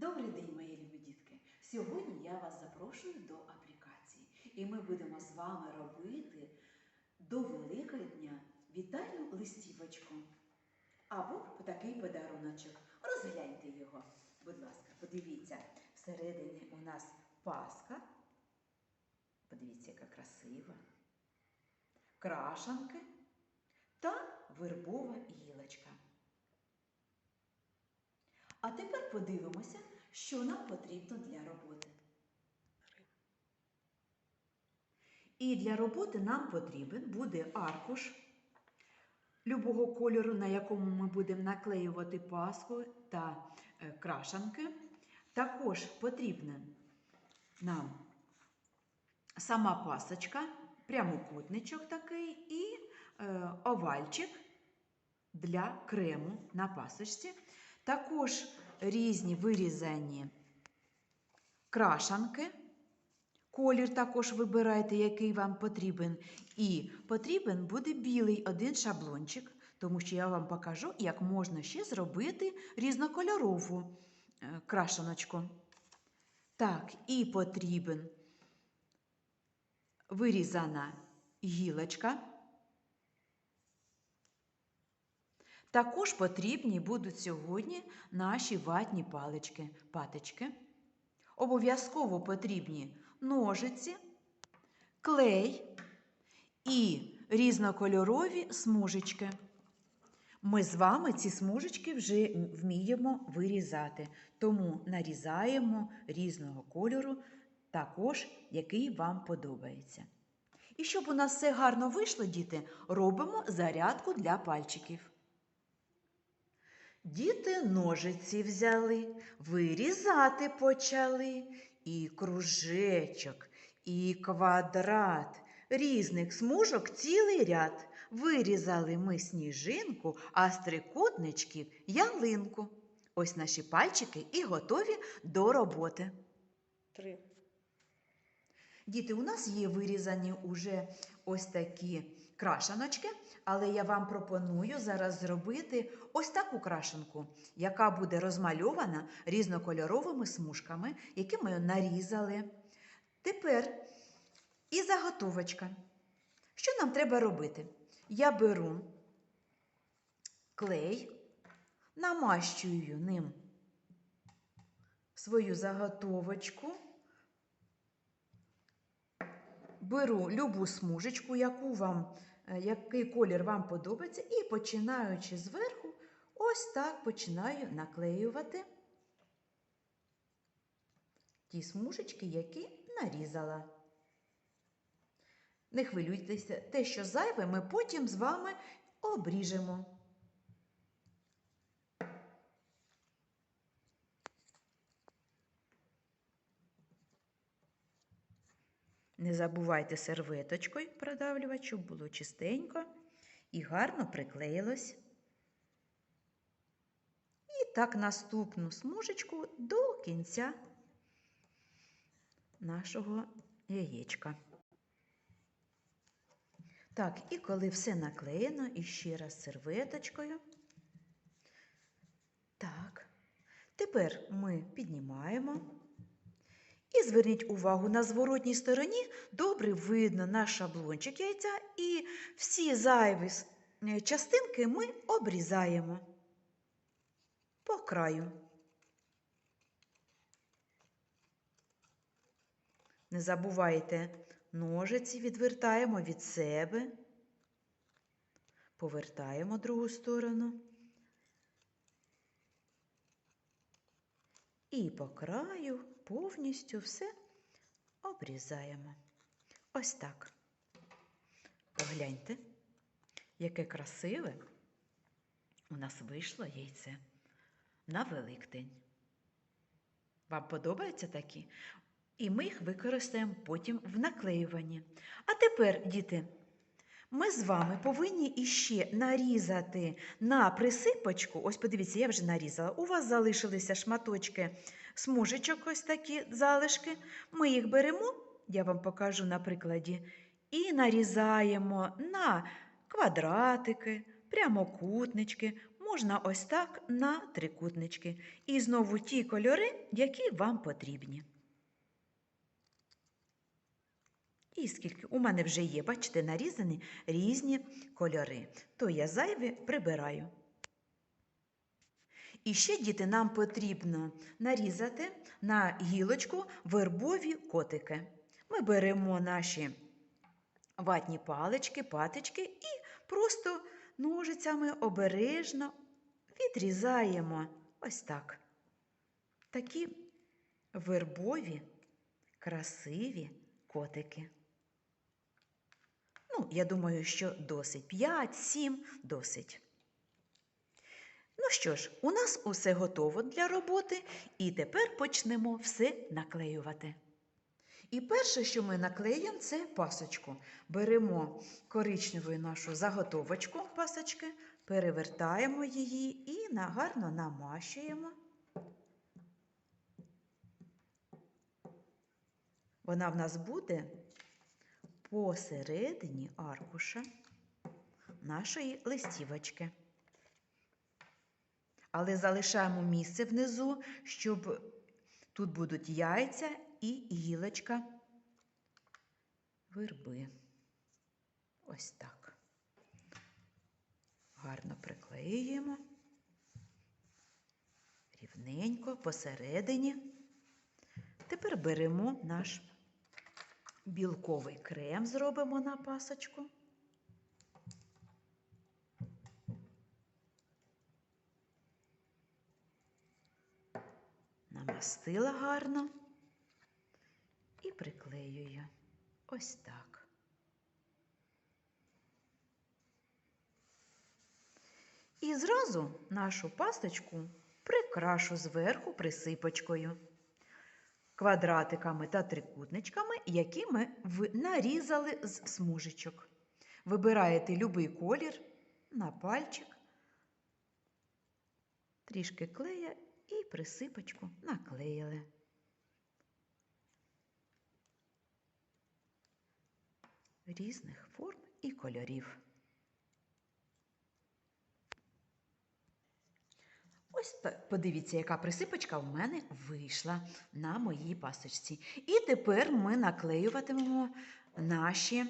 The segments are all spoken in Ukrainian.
Добрий день, мої любі дітки! Сьогодні я вас запрошую до аплікації, і ми будемо з вами робити до Великодня вітальну листівочку або такий подаруночок. Розгляньте його, будь ласка, подивіться. Всередині у нас паска. Подивіться, яка красива. Крашанки та вербова гілочка. А тепер подивимося, що нам потрібно для роботи. І для роботи нам потрібен буде аркуш любого кольору, на якому ми будемо наклеювати паску та е, крашанки. Також потрібна нам сама пасочка, прямокутничок такий і е, овальчик для крему на пасочці. Також різні вирізані крашанки. Колір також вибирайте, який вам потрібен. І потрібен буде білий один шаблончик, тому що я вам покажу, як можна ще зробити різнокольорову е, крашаночку. Так, і потрібен вирізана гілочка. Також потрібні будуть сьогодні наші ватні палички, патички. Обов'язково потрібні ножиці, клей і різнокольорові смужечки. Ми з вами ці смужечки вже вміємо вирізати, тому нарізаємо різного кольору, також який вам подобається. І щоб у нас все гарно вийшло, діти, робимо зарядку для пальчиків. Діти ножиці взяли, вирізати почали і кружечок, і квадрат, різних смужок цілий ряд. Вирізали ми сніжинку, а з трикутничків ялинку. Ось наші пальчики і готові до роботи. Три. Діти, у нас є вирізані уже ось такі крашаночки, але я вам пропоную зараз зробити ось таку крашенку, яка буде розмальована різнокольоровими смужками, які ми нарізали. Тепер і заготовочка. Що нам треба робити? Я беру клей, намащую ним свою заготовочку. Беру любу смужечку, яку вам, який колір вам подобається, і починаючи зверху, ось так починаю наклеювати ті смужечки, які нарізала. Не хвилюйтеся, те, що зайве, ми потім з вами обріжемо. Не забувайте серветочкою продавлювати, щоб було чистенько і гарно приклеїлось. І так наступну смужечку до кінця нашого яєчка. Так, і коли все наклеєно, і ще раз серветочкою. Так, тепер ми піднімаємо. І зверніть увагу, на зворотній стороні добре видно наш шаблончик яйця, і всі зайві е, частинки ми обрізаємо по краю. Не забувайте, ножиці відвертаємо від себе, повертаємо другу сторону. І по краю повністю все обрізаємо. Ось так. Погляньте, яке красиве у нас вийшло яйце на Великдень. Вам подобаються такі? І ми їх використаємо потім в наклеюванні. А тепер, діти, ми з вами повинні іще нарізати на присипочку. Ось подивіться, я вже нарізала. У вас залишилися шматочки смужечок, ось такі залишки. Ми їх беремо, я вам покажу на прикладі, і нарізаємо на квадратики, прямокутнички. можна ось так на трикутнички. І знову ті кольори, які вам потрібні. І скільки у мене вже є, бачите, нарізані різні кольори. То я зайве прибираю. І ще, діти, нам потрібно нарізати на гілочку вербові котики. Ми беремо наші ватні палички, патички і просто ножицями обережно відрізаємо ось так. Такі вербові, красиві котики. Ну, я думаю, що досить. 5-7 досить. Ну що ж, у нас усе готово для роботи, і тепер почнемо все наклеювати. І перше, що ми наклеїмо, це пасочку. Беремо коричневу нашу заготовочку пасочки, перевертаємо її і гарно намащуємо. Вона в нас буде посередині аркуша нашої листівочки. Але залишаємо місце внизу, щоб тут будуть яйця і гілочка верби. Ось так. Гарно приклеюємо. Рівненько посередині. Тепер беремо наш білковий крем, зробимо на пасочку. Намастила гарно і приклеюю. Ось так. І зразу нашу пасточку прикрашу зверху присипочкою, квадратиками та трикутничками, які ми нарізали з смужечок. Вибираєте будь-який колір на пальчик, трішки клея і присипочку наклеїли. Різних форм і кольорів. Ось подивіться, яка присипочка в мене вийшла на моїй пасочці. І тепер ми наклеюватимемо наші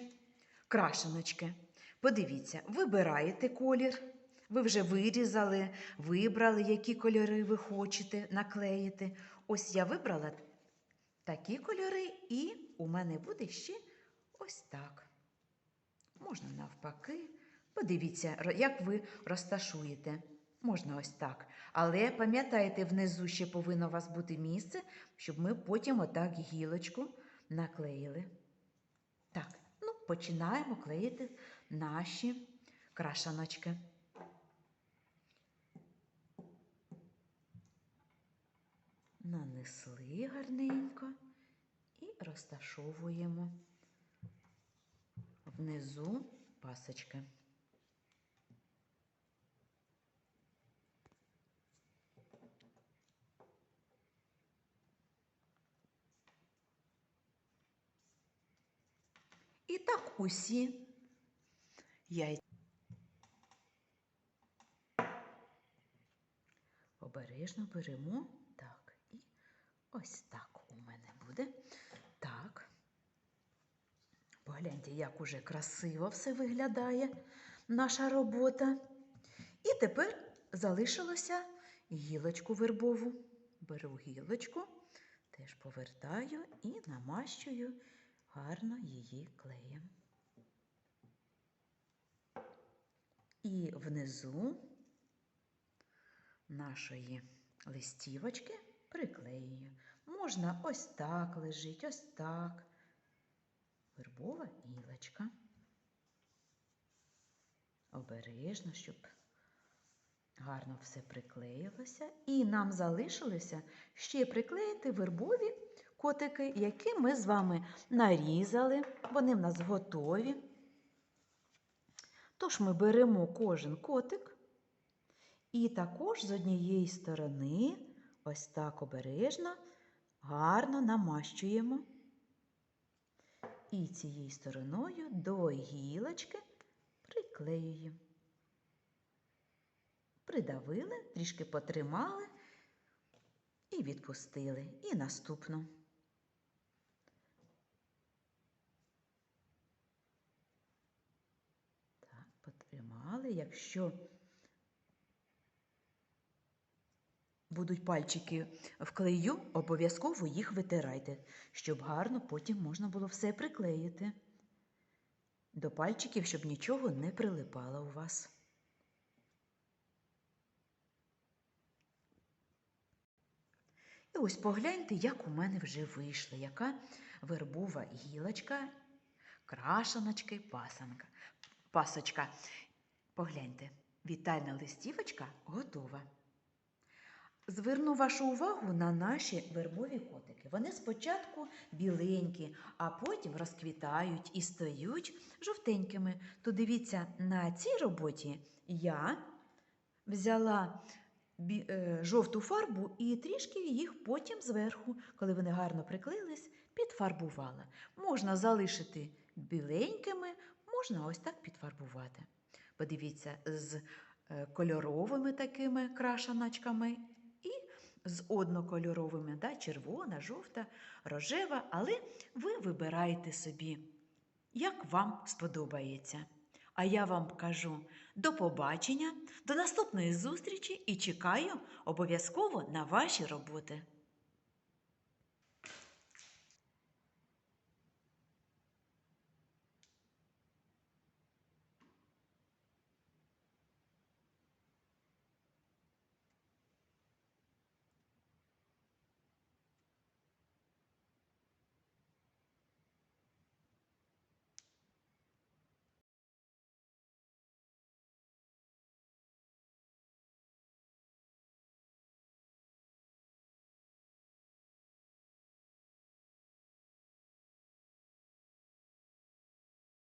крашеночки. Подивіться, вибираєте колір. Ви вже вирізали, вибрали, які кольори ви хочете наклеїти. Ось я вибрала такі кольори, і у мене буде ще ось так. Можна навпаки. Подивіться, як ви розташуєте. Можна ось так. Але пам'ятайте, внизу ще повинно у вас бути місце, щоб ми потім отак гілочку наклеїли. Так, ну, починаємо клеїти наші крашаночки. Нанесли гарненько і розташовуємо внизу пасочки. І так усі яйця. Обережно беремо так. І ось так у мене буде. Так. Погляньте, як уже красиво все виглядає наша робота. І тепер залишилося гілочку вербову. Беру гілочку, теж повертаю і намащую гарно її клеєм. І внизу нашої листівочки приклеюю. Можна ось так лежить, ось так. Вербова гілочка. Обережно, щоб гарно все приклеїлося. І нам залишилося ще приклеїти вербові котики, які ми з вами нарізали. Вони в нас готові. Тож ми беремо кожен котик і також з однієї сторони, ось так обережно, гарно намащуємо. І цією стороною до гілочки приклеюємо. придавили, трішки потримали і відпустили. І наступну. Так, потримали. Якщо будуть пальчики в клею, обов'язково їх витирайте, щоб гарно потім можна було все приклеїти до пальчиків, щоб нічого не прилипало у вас. І ось погляньте, як у мене вже вийшло, яка вербова гілочка, крашаночки, пасанка, пасочка. Погляньте, вітальна листівочка готова. Зверну вашу увагу на наші вербові котики. Вони спочатку біленькі, а потім розквітають і стають жовтенькими. То дивіться, на цій роботі я взяла е, жовту фарбу і трішки їх потім зверху, коли вони гарно приклеїлись, підфарбувала. Можна залишити біленькими, можна ось так підфарбувати. Подивіться, з е, кольоровими такими крашаночками і з однокольоровими, да, червона, жовта, рожева, але ви вибираєте собі, як вам сподобається. А я вам кажу до побачення, до наступної зустрічі і чекаю обов'язково на ваші роботи.